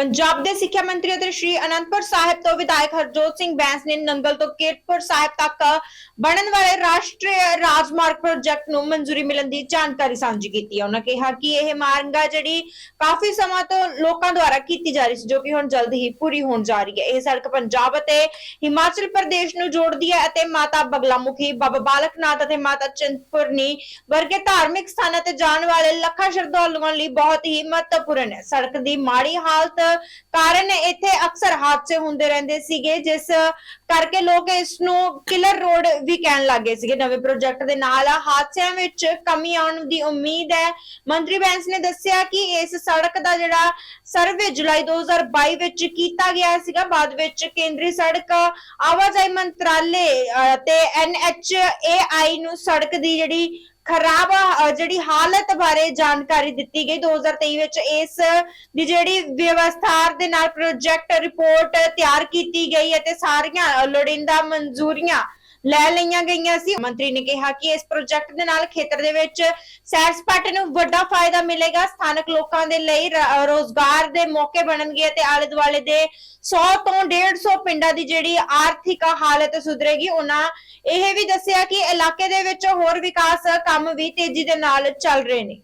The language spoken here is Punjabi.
ਪੰਜਾਬ ਦੇ ਸਿੱਖਿਆ ਮੰਤਰੀ ਅਤੇ ਸ਼੍ਰੀ ਅਨੰਦਪੁਰ ਸਾਹਿਬ ਤੋਂ ਵਿਧਾਇਕ ਹਰਜੋਤ ਸਿੰਘ ਬੈਂਸ ਨੇ ਨੰਗਲ ਤੋਂ ਕੀਰਤਪੁਰ ਸਾਹਿਬ ਤੱਕ ਬਣਨ ਵਾਲੇ ਰਾਸ਼ਟਰੀ ਰਾਜਮਾਰਗ ਪ੍ਰੋਜੈਕਟ ਨੂੰ ਮਨਜ਼ੂਰੀ ਮਿਲਣ ਦੀ ਜਾਣਕਾਰੀ ਸਾਂਝੀ ਕੀਤੀ ਹੈ। ਉਹਨਾਂ ਕਿਹਾ ਕਿ ਇਹ ਮਾਰਗ ਜਿਹੜੀ ਕਾਫੀ ਸਮਾਂ ਤੋਂ ਲੋਕਾਂ ਦੁਆਰਾ ਕੀਤੀ ਜਾ ਰਹੀ ਸੀ, ਜੋ ਕਿ ਹੁਣ ਜਲਦ ਹੀ ਪੂਰੀ ਹੋਣ ਜਾ ਰਹੀ ਹੈ। ਇਹ ਸੜਕ ਪੰਜਾਬ ਅਤੇ ਹਿਮਾਚਲ ਪ੍ਰਦੇਸ਼ ਨੂੰ ਜੋੜਦੀ ਹੈ ਅਤੇ ਮਾਤਾ ਬਗਲਾਮੁਖੀ, ਬਾਬਾ ਬਾਲਕ ਨਾਥ ਅਤੇ ਮਾਤਾ ਚਿੰਤਪੁਰਨੀ ਵਰਗੇ ਧਾਰਮਿਕ ਸਥਾਨਾਂ ਤੇ ਜਾਣ ਵਾਲੇ ਲੱਖਾਂ ਸ਼ਰਧਾਲੂਆਂ ਲਈ ਬਹੁਤ ਹੀ ਮਹੱਤਵਪੂਰਨ ਹੈ। ਸੜਕ ਦੀ ਮਾੜੀ ਹਾਲਤ ਕਾਰਨ ਇੱਥੇ ਅਕਸਰ ਹਾਦਸੇ ਹੁੰਦੇ ਰਹਿੰਦੇ ਸੀਗੇ, ਜਿਸ ਕਰਕੇ ਲੋਕ ਇਸ ਨੂੰ ਕਿਲਰ ਰੋਡ ਵੀ ਕਹਿਣ ਲੱਗੇ ਸੀਗੇ ਨਵੇਂ ਪ੍ਰੋਜੈਕਟ ਦੇ ਨਾਲ। ਹਾਦਸਿਆਂ ਵਿੱਚ ਕਮੀ ਆਉਣ ਦੀ ਉਮੀਦ ਹੈ। ਮੰਤਰੀ ਬੈਂਸ ਨੇ ਦੱਸਿਆ ਕਿ ਇਸ ਸੜਕ ਦਾ ਜਿਹੜਾ ਸਰਵੇ ਜੁਲਾਈ 2022 ਵਿੱਚ ਕੀਤਾ ਗਿਆ ਸੀਗਾ। ਬਾਅਦ ਵਿੱਚ ਕੇਂਦਰੀ ਸੜਕ ਆਵਾਜਾਈ ਮੰਤਰਾਲੇ ਤੇ ਐਨਐਚਏਆਈ ਨੂੰ ਸੜਕ ਦੀ ਜਿਹੜੀ ਖਰਾਬ ਜਿਹੜੀ ਹਾਲਤ ਬਾਰੇ ਜਾਣਕਾਰੀ ਦਿੱਤੀ ਗਈ। 2023 ਵਿੱਚ ਇਸ ਦੀ ਜਿਹੜੀ ਵਿਵਸਥਾ ਦੇ ਨਾਲ ਪ੍ਰੋਜੈਕਟ ਰਿਪੋਰਟ ਤਿਆਰ ਕੀਤੀ ਗਈ ਅਤੇ ਸਾਰੀਆਂ ਲੋੜੀਂਦਾ ਮਨਜ਼ੂਰੀਆਂ ਲੈ ਲਈਆਂ ਗਈਆਂ ਸੀ। ਮੰਤਰੀ ਨੇ ਕਿਹਾ ਕਿ ਇਸ ਪ੍ਰੋਜੈਕਟ ਦੇ ਨਾਲ ਖੇਤਰ ਦੇ ਵਿੱਚ ਸੈਰ ਸਪਾਟੇ ਨੂੰ ਵੱਡਾ ਫਾਇਦਾ ਮਿਲੇਗਾ। ਸਥਾਨਕ ਲੋਕਾਂ ਦੇ ਲਈ ਰ- ਰੋਜ਼ਗਾਰ ਦੇ ਮੌਕੇ ਬਣਨਗੇ ਤੇ ਆਲੇ ਦੁਆਲੇ ਦੇ 100 ਤੋਂ 150 ਪਿੰਡਾਂ ਦੀ ਜਿਹੜੀ ਆਰਥਿਕ ਹਾਲਤ ਸੁਧਰੇਗੀ, ਉਹਨਾਂ ਇਹ ਵੀ ਦੱਸਿਆ ਕਿ ਇਲਾਕੇ ਦੇ ਵਿੱਚ ਹੋਰ ਵਿਕਾਸ ਕੰਮ ਵੀ ਤੇਜ਼ੀ ਦੇ ਨਾਲ ਚੱਲ ਰਹੇ ਨੇ।